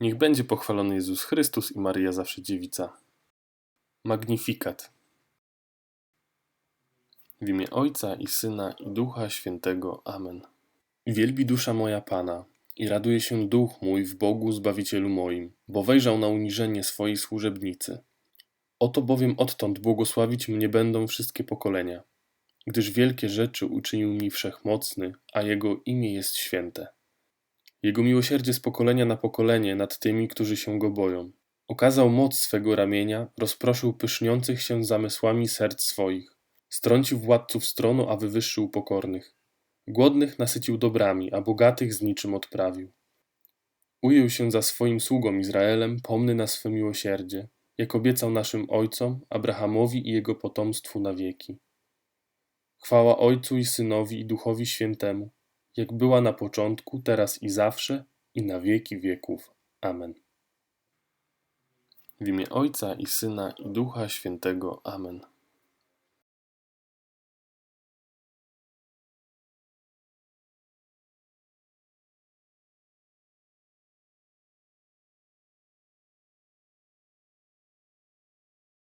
Niech będzie pochwalony Jezus Chrystus i Maryja zawsze dziewica. Magnifikat. W imię Ojca i Syna i Ducha Świętego. Amen. Wielbi dusza moja Pana i raduje się duch mój w Bogu Zbawicielu moim, bo wejrzał na uniżenie swojej służebnicy. Oto bowiem odtąd błogosławić mnie będą wszystkie pokolenia, gdyż wielkie rzeczy uczynił mi wszechmocny, a Jego imię jest święte. Jego miłosierdzie z pokolenia na pokolenie nad tymi, którzy się Go boją. Okazał moc swego ramienia, rozproszył pyszniących się zamysłami serc swoich. Strącił władców stronu, a wywyższył pokornych. Głodnych nasycił dobrami, a bogatych z niczym odprawił. Ujął się za swoim sługą Izraelem, pomny na swe miłosierdzie, jak obiecał naszym ojcom, Abrahamowi i jego potomstwu na wieki. Chwała Ojcu i Synowi i Duchowi Świętemu, jak była na początku, teraz i zawsze, i na wieki wieków. Amen. W imię Ojca i Syna i Ducha Świętego. Amen.